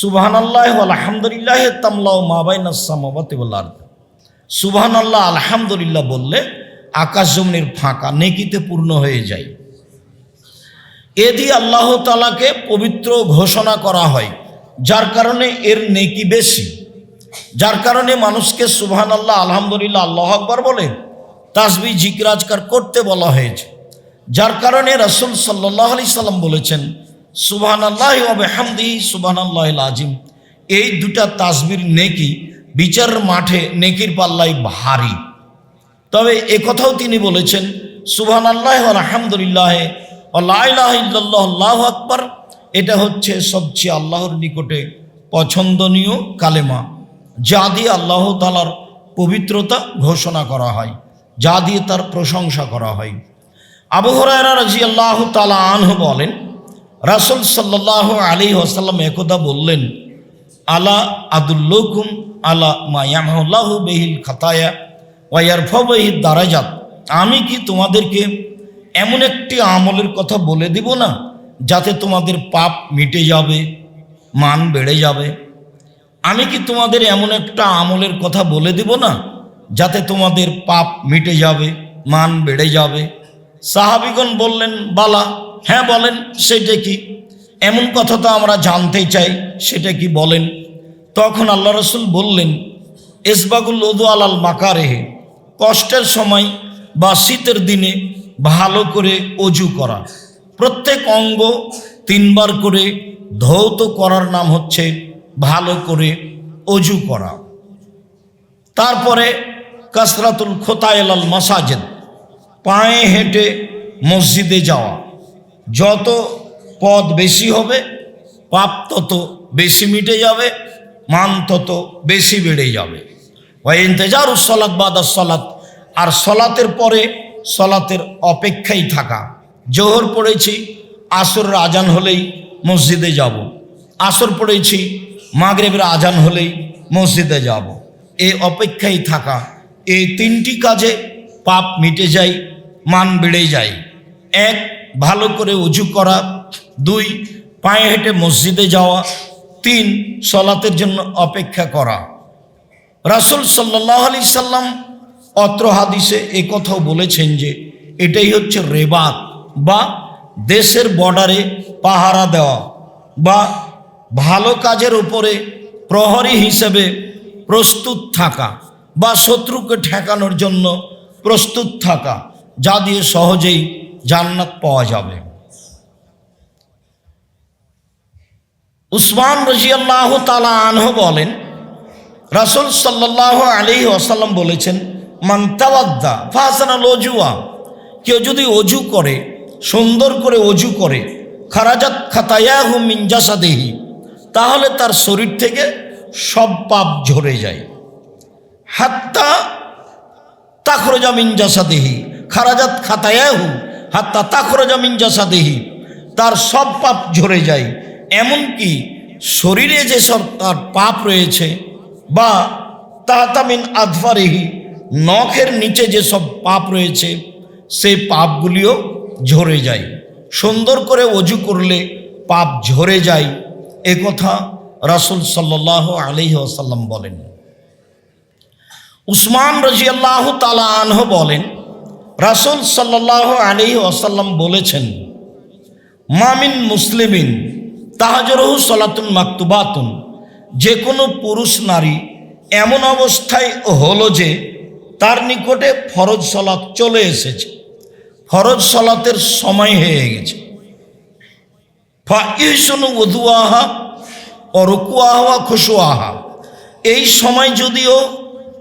সুবহান আল্লাহ আলহামদুলিল্লাহ তামলাও মাবাইন সুবহান আল্লাহ আলহামদুলিল্লাহ বললে আকাশ জমিনের ফাঁকা, নেকিতে পূর্ণ হয়ে যায়। এ দিয়ে আল্লাহ তালাকে পবিত্র ঘোষণা করা হয়, যার কারণে এর নেকি বেশি। যার কারণে মানুষকে সুবহান আল্লাহ আলহামদুলিল্লাহ, আল্লাহ আকবর বলে তাসবি জিকরাজকার করতে বলা হয়েছে। যার কারণে রসুল সাল্লাহ আলি সাল্লাম বলেছেন সুবহান আল্লাহ হামদি সুবহান আল্লাহ আজিম এই দুটা তাসবির নেকি বিচারের মাঠে নেকির পাল্লাই ভারী। তবে কথাও তিনি বলেছেন সুবহান আল্লাহ আলহামদুলিল্লাহ আল্লাহ আকবর, এটা হচ্ছে সবচেয়ে আল্লাহর নিকটে পছন্দনীয় কালেমা, যা দিয়ে আল্লাহ তালার পবিত্রতা ঘোষণা করা হয়, যা দিয়ে তার প্রশংসা করা হয়। আবু হরায়রা রাজি আল্লাহ তালা আনহ বলেন রাসুল সাল্লাহ আলী ওসাল্লাম একদা বললেন, আলা আদুল্লকুম আলা মায়ামাহ বেহিল খাতায়া ওয়ারফাবহির দারাজাত। আমি কি তোমাদেরকে এমন একটি আমলের কথা বলে দিব না, যাতে তোমাদের পাপ মিটে যাবে, মান বেড়ে যাবে? আমি কি তোমাদের এমন একটা আমলের কথা বলে দিব না, যাতে তোমাদের পাপ মিটে যাবে, মান বেড়ে যাবে? সাহাবিগণ বললেন, বালা। হ্যাঁ বলেন, সেটা কি? এমন কথা তো আমরা জানতে চাই, সেটা কি বলেন? তখন আল্লাহ রসুল বললেন, এসবাগুল ওদু আলাল মাকারেহে, কষ্টের সময় বা শীতের দিনে ভালো করে অজু করা। প্রত্যেক অঙ্গ তিনবার করে ধৌত করার নাম হচ্ছে ভালো করে অজু করা। তারপরে কাসরাতুল খোতায়লাল মাসাজেদ পায়ে হেঁটে মসজিদে যাওয়া। যত পদ বেশি হবে, পাপ তত বেশি মিটে যাবে, মান তত বেশি বেড়ে যাবে। ওই ইন্তজার সলাৎ বাদ সলাৎ আর সলাতের পরে সলাতের অপেক্ষায় থাকা। জোহর পড়েছি আসরের আজান হলেই মসজিদে যাব। আসর পড়েছি, মাগরেবের আজান হলেই মসজিদে যাব। এই অপেক্ষায় থাকা। এই তিনটি কাজে পাপ মিটে যায় মান বেড়ে যায়। এক, ভালো করে উজু করা। দুই, পায়ে হেঁটে মসজিদে যাওয়া। তিন, সলাতের জন্য অপেক্ষা করা। রাসুল সাল্লাহ আলি সাল্লাম অত্র হাদিসে এ কথাও বলেছেন যে, এটাই হচ্ছে রেবাত বা দেশের বর্ডারে পাহারা দেওয়া বা ভালো কাজের উপরে প্রহরী হিসেবে প্রস্তুত থাকা বা শত্রুকে ঠেকানোর জন্য প্রস্তুত থাকা। যা দিয়ে সহজেই জান্নাত পাওয়া যাবে। উসমান রাজিয়াল্লাহ তালা আনহ বলেন, রাসুল সাল্লাহ আলী আসাল্লাম বলেছেন মান্তাওয়াদ্দা ফাহাসানাল অজুয়া কেউ যদি অজু করে, সুন্দর করে অজু করে, খারাজাত খাতায়াহু মিনজাসা দেহি তাহলে তার শরীর থেকে সব পাপ ঝরে যায়। হাত্তা মিনজাসা দেহি খারাজাত খাতায়াহু হাত্তা তাখরজা মিনজাসা দেহি তার সব পাপ ঝরে যায়। এমনকি শরীরে যেসব তার পাপ রয়েছে, বা তাহাতামিন আধফারেহি নখের নিচে যেসব পাপ রয়েছে, সে পাপগুলিও ঝরে যায়। সুন্দর করে অজু করলে পাপ ঝরে যায়, এ কথা রাসুল সাল্লাহ আলি আসাল্লাম বলেন। উসমান রাজি আল্লাহ তালা আনহ বলেন রাসুল সাল্লাহ আলি আসাল্লাম বলেছেন মামিন মুসলিমিন তাহাজরহু সলাতুন মাকতুবাতুন। যে কোনো পুরুষ নারী এমন অবস্থায় হলো যে তার নিকটে ফরজ সলাৎ চলে এসেছে। ফরজ সলাতের সময় হয়ে গেছে। ফাইসনু ওদুয়াহা অরকুয়াহা খুশুয়াহা এই সময় যদিও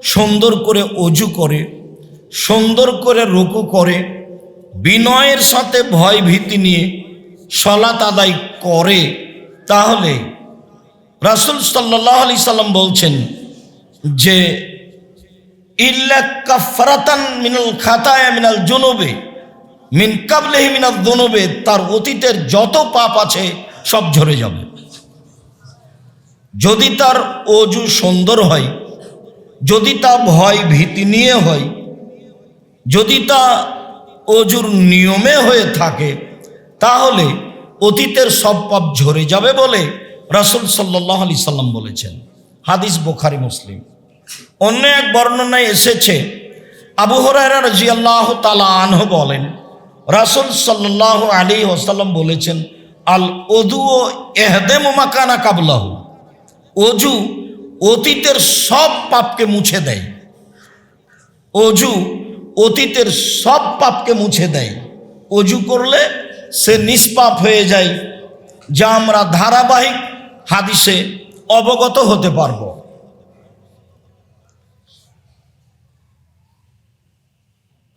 সুন্দর করে অজু করে সুন্দর করে রুকু করে, বিনয়ের সাথে ভয় ভীতি নিয়ে সলাত আদায় করে। তাহলে রাসুল সাল্লাহ আলি সাল্লাম বলছেন যে, ইল্লা কাফারাতান মিনাল খাতায় মিনাল জুনুবে, মিন কাবলেহি মিনাল তার অতীতের যত পাপ আছে সব ঝরে যাবে। যদি তার অজু সুন্দর হয়, যদি তা ভয় ভীতি নিয়ে হয় যদি তা অজুর নিয়মে হয়ে থাকে, তাহলে অতীতের সব পাপ ঝরে যাবে বলে রাসুল সাল্লাহ আলি সাল্লাম বলেছেন। হাদিস বোখারি, মুসলিম। অন্য এক বর্ণনায় এসেছে, আবু হরাইরা রাজি আল্লাহ তালা আনহ বলেন, রাসুল সাল্লাহ আলী ওসাল্লাম বলেছেন, আল অদু ও এহদেম মাকানা কাবলাহু। অজু অতীতের সব পাপকে মুছে দেয়। অজু অতীতের সব পাপকে মুছে দেয়। অজু করলে সে নিষ্পাপ হয়ে যায়, যা আমরা ধারাবাহিক হাদিসে অবগত হতে পারব।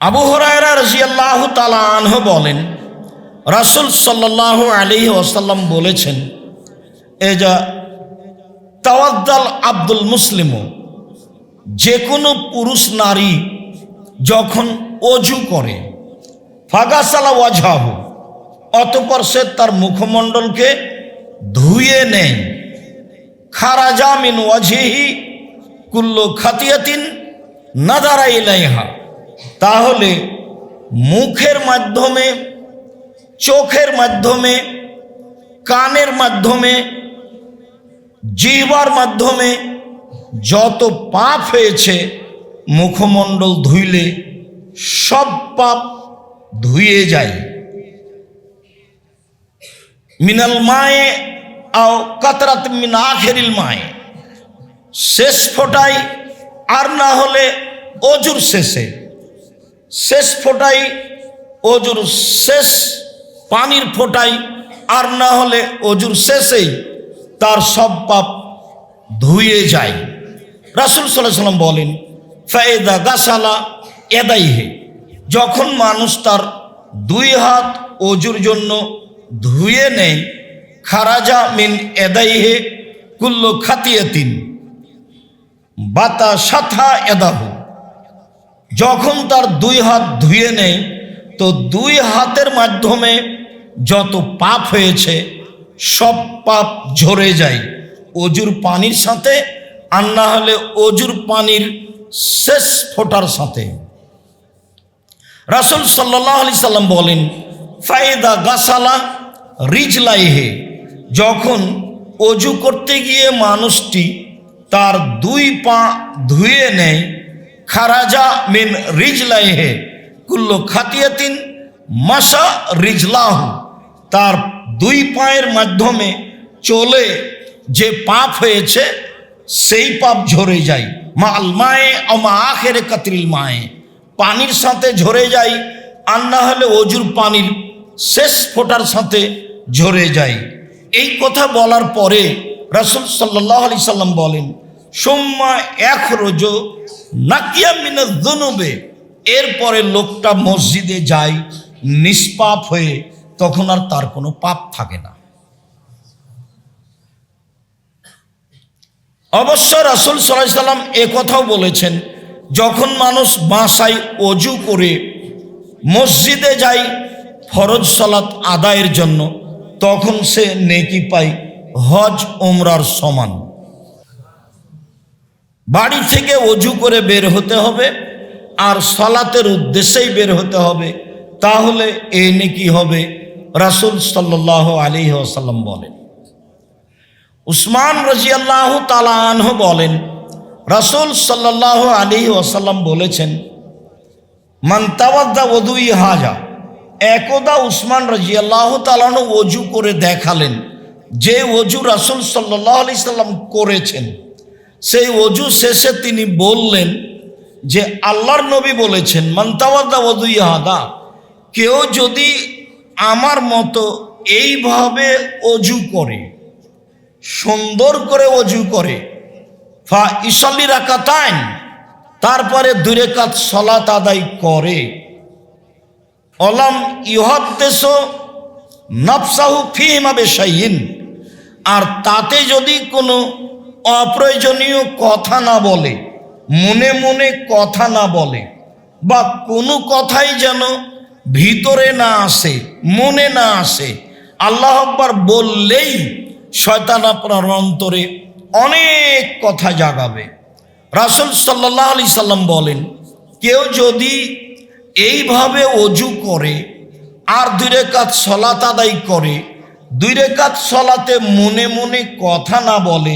আবু হরায়রা রাজিয়াল্লাহ তালা আনহ বলেন, রাসুল সাল্লাহ আলী ওসাল্লাম বলেছেন এ যা তাওয়াদ্দাল আব্দুল মুসলিমও যে কোনো পুরুষ নারী যখন অজু করে, ফাগাসালা ওয়াজাহু অতপর সে তার মুখমণ্ডলকে ধুয়ে নেয়। খারাজামিন ওয়াজিহি কুল্লো খাতিয়াতিন নাদারা ইলাইহা। তাহলে মুখের মাধ্যমে, চোখের মাধ্যমে, কানের মাধ্যমে, জিহ্বার মাধ্যমে যত পাপ হয়েছে মুখমণ্ডল ধুইলে সব পাপ ধুয়ে যায়। মিনাল মায়ে আও কাতরাত মিন আখেরিল মায়ে। শেষ ফোটাই আর না হলে অজুর শেষে। শেষ ফোটাই অজুর শেষ, পানির ফোটাই আর না হলে অজুর শেষেই তার সব পাপ ধুয়ে যায়। রাসুল সাল্লাহ সাল্লাম বলেন ফায়দা গাছালা এদাইহে। যখন মানুষ তার দুই হাত অজুর জন্য ধুয়ে নেয়, খারাজা মিন এদাইহে কুল্ল খাতিয়াতিন বাতা সাথা এদাহু। যখন তার দুই হাত ধুয়ে নেয়, তো দুই হাতের মাধ্যমে যত পাপ হয়েছে, সব পাপ ঝরে যায়। অজুর পানির সাথে আর না হলে অজুর পানির শেষ ফোটার সাথে। রাসুল সাল্লাহ আলি সাল্লাম বলেন ফায়দা গাসালা রিজলাইহে যখন অজু করতে গিয়ে মানুষটি তার দুই পা ধুয়ে নেয়, খারাজা মিন রিজলাইহে কুল্লো খাতিয়াতিন মাসা রিজলাহু তার দুই পায়ের মাধ্যমে চলে যে পাপ হয়েছে, সেই পাপ ঝরে যায়। মা আলমায়ে আমা আখের কাতরিল মায়ে। পানির সাথে ঝরে যায় আর না হলে অজুর পানির শেষ ফোটার সাথে ঝরে যায় এই কথা বলার পরে রাসুল সাল্লাহ আলি সাল্লাম বলেন, সোম্মা এক রোজ নাকিয়া মিনা দুনুবে এরপরে লোকটা মসজিদে যায়, নিষ্পাপ হয়ে তখন আর তার কোনো পাপ থাকে না। অবশ্য রাসুল সাল্লাহ সাল্লাম কথাও বলেছেন, যখন মানুষ বাসায় অজু করে মসজিদে যায় ফরজ সলাৎ আদায়ের জন্য, তখন সে নেকি পায় হজ ওমরার সমান। বাড়ি থেকে অজু করে বের হতে হবে আর সলাতের উদ্দেশ্যেই বের হতে হবে, তাহলে এ নেকি হবে, রাসুল সাল্লাহ আলী আসাল্লাম বলেন। উসমান রাজিয়াল্লাহ তালাহ বলেন, রাসুল সাল্লাহ আলী ওসাল্লাম বলেছেন মান্তাওয়াদ্দা ওদুই হাজা একদা উসমান রাজিয়াল্লাহ তালাহ অজু করে দেখালেন, যে অজু রাসুল সাল্লাহ আলি সাল্লাম করেছেন। সেই অজু শেষে তিনি বললেন যে, আল্লাহর নবী বলেছেন মান্তাওয়াদ্দা ওদুই হাদা কেউ যদি আমার মতো এইভাবে অজু করে সুন্দর করে অজু করে। ফা ইসল্লি রাকাতাইন, তারপরে দুরে কাত সলাত আদায় করে। অলাম ইহদ্দেশ নফসাহু ফিহিমা বেশাইন আর তাতে যদি কোনো অপ্রয়োজনীয় কথা না বলে, মনে মনে কথা না বলে, বা কোনো কথাই যেন ভিতরে না আসে, মনে না আসে, আল্লাহ আকবার বললেই শয়তান আপনার অন্তরে অনেক কথা জাগাবে। রাসুল সাল্লাহ আলি সাল্লাম বলেন, কেউ যদি এইভাবে অজু করে, আর দুই কাজ সলাত আদায় করে, দুই রেখাত সলাতে মনে মনে কথা না বলে,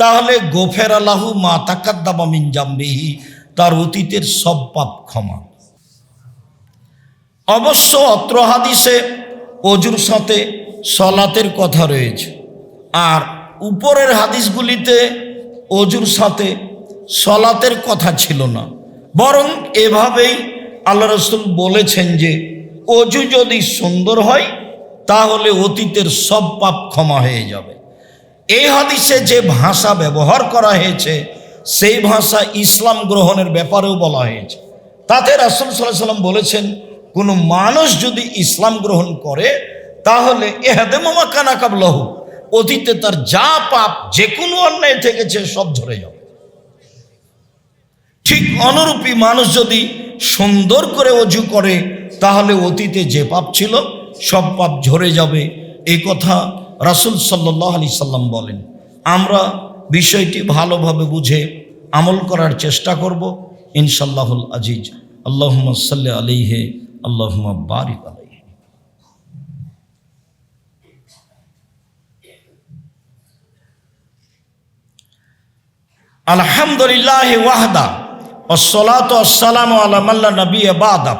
তাহলে গোফের আলাহু মা তাকাদ্দাবা মিন জাম্বিহি, তার অতীতের সব পাপ ক্ষমা। অবশ্য অত্র হাদিসে অজুর সাথে সলাতের কথা রয়েছে। আর উপরের হাদিসগুলিতে অজুর সাথে সলাতের কথা ছিল না। বরং এভাবেই আল্লাহ রসুল বলেছেন যে, অজু যদি সুন্দর হয়, তাহলে অতীতের সব পাপ ক্ষমা হয়ে যাবে। এই হাদিসে যে ভাষা ব্যবহার করা হয়েছে, সেই ভাষা ইসলাম গ্রহণের ব্যাপারেও বলা হয়েছে। তাতে রাসুল সাল্লাহ সাল্লাম বলেছেন, কোনো মানুষ যদি ইসলাম গ্রহণ করে, তাহলে এহাদে মামা কানা কাবলহ। অতীতে তার যা পাপ যে কোনো অন্যায় থেকেছে সব ঝরে যাবে। ঠিক অনুরূপী মানুষ যদি সুন্দর করে অজু করে, তাহলে অতীতে যে পাপ ছিল, সব পাপ ঝরে যাবে। এই কথা রাসুল সাল্লাহ আলি সাল্লাম বলেন। আমরা বিষয়টি ভালোভাবে বুঝে আমল করার চেষ্টা করব। ইনশাল্লাহুল আজিজ। আল্লাহ সাল্লি আলিহে আল্লাহ বারিক আলহামদুলিল্লাহ ওয়াহদা আসসালাতু আসসালামু আলা মাল্লা নবী বাদা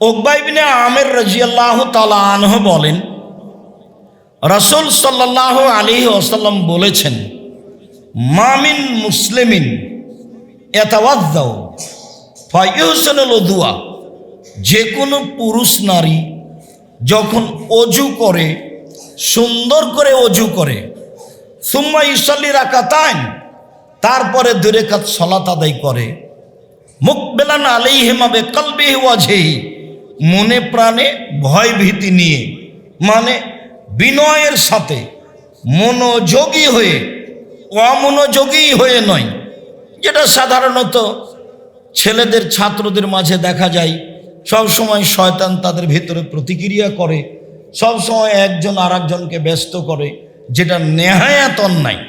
ওকবাইবিনে আমের রাজিয়াল্লাহ তালা আনহ বলেন, রসুল সাল্লাহ আলী ওসাল্লাম বলেছেন মামিন মুসলিমিন এতাওয়াদ্দাও ফাইহসনুল যে কোনো পুরুষ নারী যখন অজু করে, সুন্দর করে অজু করে, সুম্মা ইসল্লি রাকাতাইন তারপরে দূরে কাজ সলাত আদায় করে। মুকবেলান আলাই হেমাবে কলবে ওয়াজেহি মনে প্রাণে ভয় ভীতি নিয়ে মানে বিনয়ের সাথে মনোযোগী হয়ে, অমনোযোগী হয়ে নয়, যেটা সাধারণত ছেলেদের, ছাত্রদের মাঝে দেখা যায়। সব সময় শয়তান তাদের ভেতরে প্রতিক্রিয়া করে সব সময় একজন আর ব্যস্ত করে, যেটা নেহায়াত অন্যায়।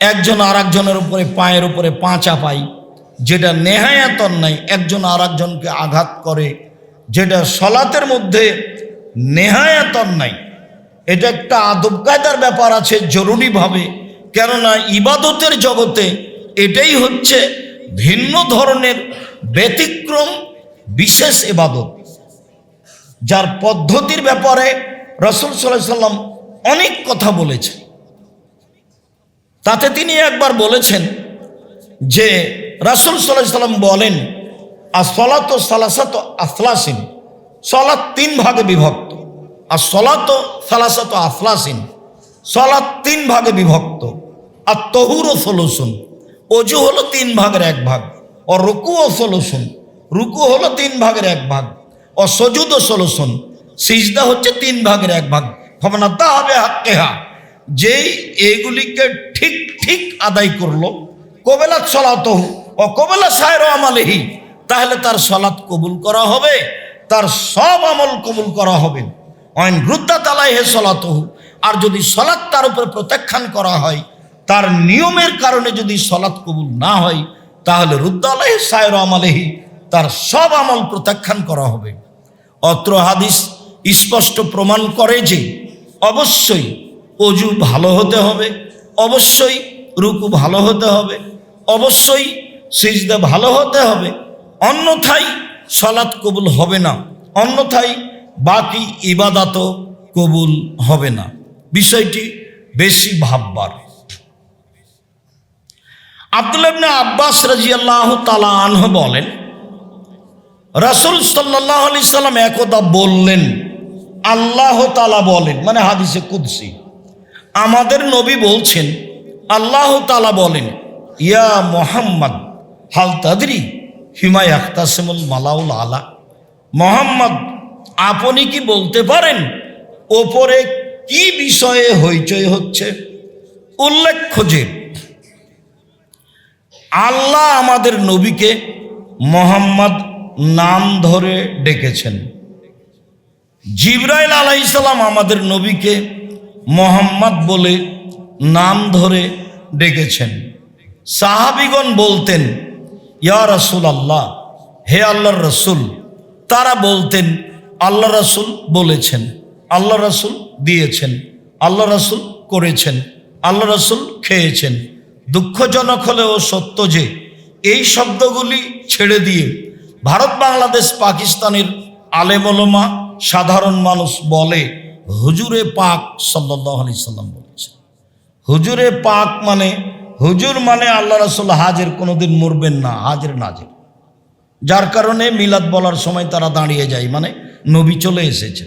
একজন আর একজনের উপরে পায়ের উপরে পা চাপাই, যেটা নেহায়াত অন্যায় একজন আর একজনকে আঘাত করে, যেটা সলাতের মধ্যে নেহায়াত অন্যায় এটা একটা আদব কায়দার ব্যাপার আছে, জরুরিভাবে। কেননা ইবাদতের জগতে এটাই হচ্ছে ভিন্ন ধরনের ব্যতিক্রম, বিশেষ ইবাদত। যার পদ্ধতির ব্যাপারে রসুল সাল্লাম অনেক কথা বলেছে তাতে তিনি একবার বলেছেন যে রাসুল সাল্লাম বলেন আর সলাত সালাসাত আফলাসিন সলাৎ তিন ভাগে বিভক্ত। আর সলাত সালাসাত আফলাসিন সলাৎ তিন ভাগে বিভক্ত। আর তহুর ও সলুসুন অজু হলো তিন ভাগের এক ভাগ। ও রুকু ও সলুসুন, রুকু হলো তিন ভাগের এক ভাগ। ও সজুদ ও সলুসুন, সিজদা হচ্ছে তিন ভাগের এক ভাগ। ফমানা তা হবে যেই এগুলিকে ঠিক ঠিক আদায় করল কবেলা চলাতহু ও কবেলা সায়র আমালেহি, তাহলে তার সলাৎ কবুল করা হবে, তার সব আমল কবুল করা হবে। অয়ন রুদ্দা তালাই হে সলাতহু, আর যদি সলাৎ তার উপরে প্রত্যাখ্যান করা হয়, তার নিয়মের কারণে যদি সলাৎ কবুল না হয়, তাহলে রুদ্দালাহ সায়র আমালেহি, তার সব আমল প্রত্যাখ্যান করা হবে। অত্র হাদিস স্পষ্ট প্রমাণ করে যে, অবশ্যই অজু ভালো হতে হবে, অবশ্যই রুকু ভালো হতে হবে, অবশ্যই সিজদা ভালো হতে হবে, অন্যথায় সলাৎ কবুল হবে না, অন্যথায় বাকি ইবাদাতও কবুল হবে না। বিষয়টি বেশি ভাববার। আব্দুল ইবনে আব্বাস রাজিয়াল্লাহ তালা আনহ বলেন, রাসুল সাল্লাহ আলি সাল্লাম একদা বললেন, আল্লাহ তালা বলেন মানে হাদিসে কুদ্সি আমাদের নবী বলছেন, আল্লাহ তালা বলেন, ইয়া মোহাম্মদ, হাল তাদরি হিমায় আখতাসেমুল মালাউল আলা। মোহাম্মদ, আপনি কি বলতে পারেন, ওপরে কি বিষয়ে হইচই হচ্ছে? উল্লেখ্য যে, আল্লাহ আমাদের নবীকে মোহাম্মদ নাম ধরে ডেকেছেন। জিব্রাইল আলাইসালাম আমাদের নবীকে মোহাম্মদ বলে নাম ধরে ডেকেছেন। সাহাবিগণ বলতেন, ইয়া রসুল আল্লাহ হে আল্লাহর রসুল। তারা বলতেন, আল্লাহ রসুল বলেছেন, আল্লাহ রাসুল দিয়েছেন, আল্লাহ রাসুল করেছেন, আল্লাহ রাসুল খেয়েছেন। দুঃখজনক হলেও সত্য যে, এই শব্দগুলি ছেড়ে দিয়ে ভারত, বাংলাদেশ, পাকিস্তানের আলেমলমা সাধারণ মানুষ বলে হুজুরে পাক সাল্লাহ আলি সাল্লাম বলেছেন হুজুরে পাক মানে হুজুর মানে আল্লাহ রাসুল হাজের কোনোদিন মরবেন না, হাজের নাজের। যার কারণে মিলাদ বলার সময় তারা দাঁড়িয়ে যায় মানে নবী চলে এসেছে।